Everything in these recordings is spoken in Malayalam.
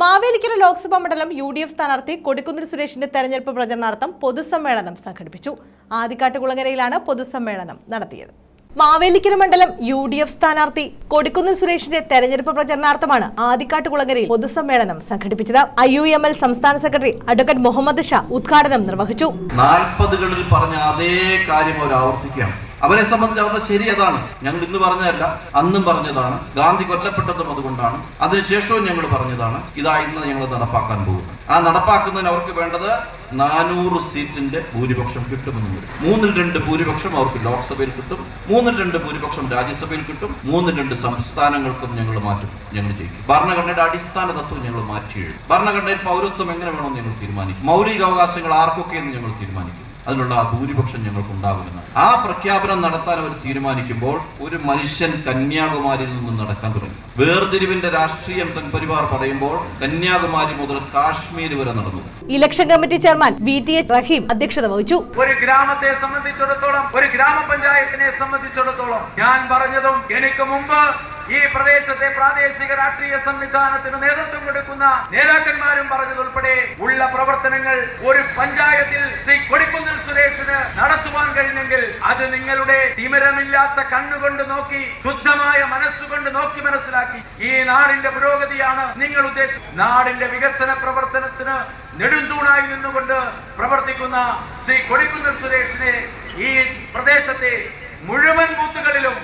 മാവേലിക്കര ലോക്സഭാ മണ്ഡലം യു ഡി എഫ് സ്ഥാനാർത്ഥി കൊടിക്കുന്നിൽ സുരേഷിന്റെ തെരഞ്ഞെടുപ്പ് പ്രചരണാർത്ഥം പൊതുസമ്മേളനം സംഘടിപ്പിച്ചു. ആദിക്കാട്ടുകുളങ്ങരയിലാണ് പൊതുസമ്മേളനം നടത്തിയത്. മാവേലിക്കര മണ്ഡലം യു ഡി എഫ് സ്ഥാനാർത്ഥി കൊടിക്കുന്നിൽ സുരേഷിന്റെ തെരഞ്ഞെടുപ്പ് പ്രചരണാർത്ഥമാണ് ആദിക്കാട്ടുകുളങ്ങരയിൽ പൊതുസമ്മേളനം സംഘടിപ്പിച്ചത്. ഐ യു എം എൽ സംസ്ഥാന സെക്രട്ടറി അഡ്വക്കേറ്റ് മുഹമ്മദ് ഷാ ഉദ്ഘാടനം നിർവഹിച്ചു. നാൽപ്പതുകളിൽ പറഞ്ഞ അതേ കാര്യം അവർ ആവർത്തിക്കുകയാണ്. അവരെ സംബന്ധിച്ച് അവരുടെ ശരി അതാണ്. ഞങ്ങൾ ഇന്ന് പറഞ്ഞതല്ല അന്നും പറഞ്ഞതാണ്. ഗാന്ധി കൊല്ലപ്പെട്ടതും അതുകൊണ്ടാണ്. അതിനുശേഷവും ഞങ്ങൾ പറഞ്ഞതാണ് ഇതാ ഞങ്ങൾ നടപ്പാക്കാൻ പോകുന്നു. ആ നടപ്പാക്കുന്നതിന് അവർക്ക് വേണ്ടത് നാനൂറ് സീറ്റിന്റെ ഭൂരിപക്ഷം കിട്ടുമെന്ന് മൂന്നിൽ രണ്ട് ഭൂരിപക്ഷം അവർക്ക് ലോക്സഭയിൽ കിട്ടും മൂന്നിൽ രണ്ട് ഭൂരിപക്ഷം രാജ്യസഭയിൽ കിട്ടും മൂന്നിൽ രണ്ട് സംസ്ഥാനങ്ങൾക്കും ഞങ്ങൾ മാറ്റും ഞങ്ങൾ ജയിക്കും. ഭരണഘടനയുടെ അടിസ്ഥാന തത്വം ഞങ്ങൾ മാറ്റി എഴുതും ഭരണഘടനയിൽ പൗരത്വം എങ്ങനെ വേണമെന്ന് ഞങ്ങൾ തീരുമാനിക്കും? മൗലിക അവകാശങ്ങൾ ആർക്കൊക്കെ എന്ന് ഞങ്ങൾ തീരുമാനിക്കും? അതിനുള്ള ആ ഭൂരിപക്ഷം ഞങ്ങൾക്ക് ഉണ്ടാകുമെന്ന് ആ പ്രഖ്യാപനം നടത്താൻ അവർ തീരുമാനിക്കുമ്പോൾ ഒരു മനുഷ്യൻ കന്യാകുമാരിയിൽ നിന്ന് നടക്കാൻ തുടങ്ങി. വേർതിരിവിന്റെ രാഷ്ട്രീയം സംഘപരിവാർ പറയുമ്പോൾ കന്യാകുമാരി മുതൽ കാശ്മീർ വരെ നടന്നു. Election committee chairman V T H Rahim അധ്യക്ഷത വഹിച്ചു. ഒരു ഗ്രാമത്തെ സംബന്ധിച്ചിടത്തോളം ഒരു ഗ്രാമപഞ്ചായത്തിനെ സംബന്ധിച്ചിടത്തോളം ഞാൻ പറഞ്ഞതും എനിക്ക് മുമ്പ് ഈ പ്രദേശത്തെ പ്രാദേശിക രാഷ്ട്രീയ സംവിധാനത്തിന് നേതൃത്വം കൊടുക്കുന്ന നേതാക്കന്മാരും പറഞ്ഞതുൾപ്പെടെ ഉള്ള പ്രവർത്തനങ്ങൾ ഒരു പഞ്ചായത്തിൽ ശ്രീ കൊടിക്കുന്നിൽ സുരേഷിന് നടത്തുവാൻ കഴിഞ്ഞെങ്കിൽ അത് നിങ്ങളുടെ തിമിരമില്ലാത്ത കണ്ണുകൊണ്ട് നോക്കി ശുദ്ധമായ മനസ്സുകൊണ്ട് നോക്കി മനസ്സിലാക്കി. ഈ നാടിന്റെ പുരോഗതിയാണ് നിങ്ങൾ ഉദ്ദേശിച്ചത്. നാടിന്റെ വികസന പ്രവർത്തനത്തിന് നെടുന്തൂണായി നിന്നുകൊണ്ട് പ്രവർത്തിക്കുന്ന ശ്രീ കൊടിക്കുന്നിൽ സുരേഷിനെ ഈ പ്രദേശത്തെ മുഴുവൻ ബൂത്തുകളിലും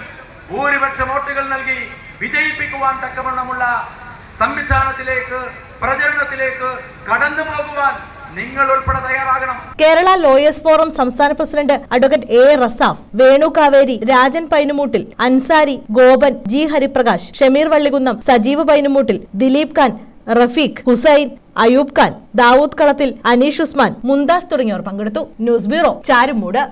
ഭൂരിപക്ഷ വോട്ടുകൾ നൽകി വിജയിപ്പിക്കുവാൻ തക്കവണ്ണമുള്ള സംവിധാനത്തിലേക്ക് പ്രചരണത്തിലേക്ക് കടന്നു പോകുവാൻ കേരള ലോയേഴ്സ് ഫോറം സംസ്ഥാന president advocate A Rasaf Venu Kaveri Rajan Painumoottil Ansari Gopan G Hariprakash Shameer Vallikunnam Sajeev Painumoottil Dileep Khan Rafeeq Hussain Ayoob Khan Dawood Kalathil Aneesh Usman Mumtaz തുടങ്ങിയവർ പങ്കെടുത്തു. News bureau Charummood.